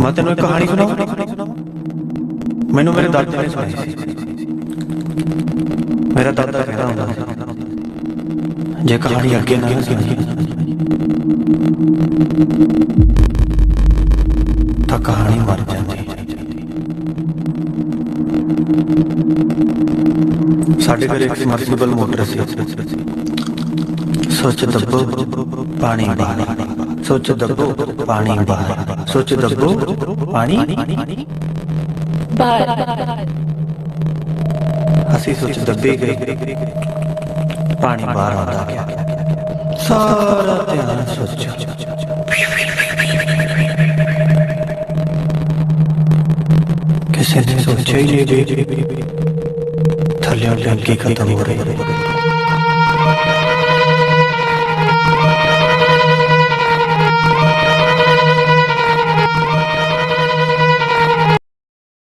ਮੈਂ ਤੈਨੂੰ ਇੱਕ ਕਹਾਣੀ ਸੁਣਾਵਾਂ? ਮੈਨੂੰ ਮੇਰੇ ਦਾਦਾ ਨੇ ਸੁਣਾਈ ਸੀ। ਮੇਰਾ ਦਾਦਾ ਕਹਿੰਦਾ ਹੁੰਦਾ ਸੀ ਜੇ ਕਹਾਣੀ ਅੱਗੇ ਨਾ ਨਾ ਸੁਣੀ ਤਾਂ ਕਹਾਣੀ ਮਰ ਜਾਂਦੀ। ਸਾਡੇ ਘਰ ਇੱਕ ਸਮਰਸੀਬਲ ਮੋਟਰ ਸੀ। ਸੋਚ ਦੱਬੋ ਪਾਣੀ ਬਾਹਰ। ਸੋਚ ਦੱਬੋ ਪਾਣੀ ਬਾਹਰ। ਸੋਚ ਦੱਬੋ ਪਾਣੀ। ਬਾਹਰ। ਅਸੀਂ ਸੋਚ ਦੱਬੇ ਗਏ। ਪਾਣੀ ਬਾਹਰ ਆਉਂਦਾ ਗਿਆ ਸਾਰਾ ਧਿਆਨ ਸੋਚ। ਕਿਸੇ ਨੇ ਸੋਚਿਆ ਹੀ ਨਹੀਂ ਵੀ ਥੱਲੇ ਟੰਕੀ ਖਤਮ ਹੋ ਰਹੀ। ਹੈ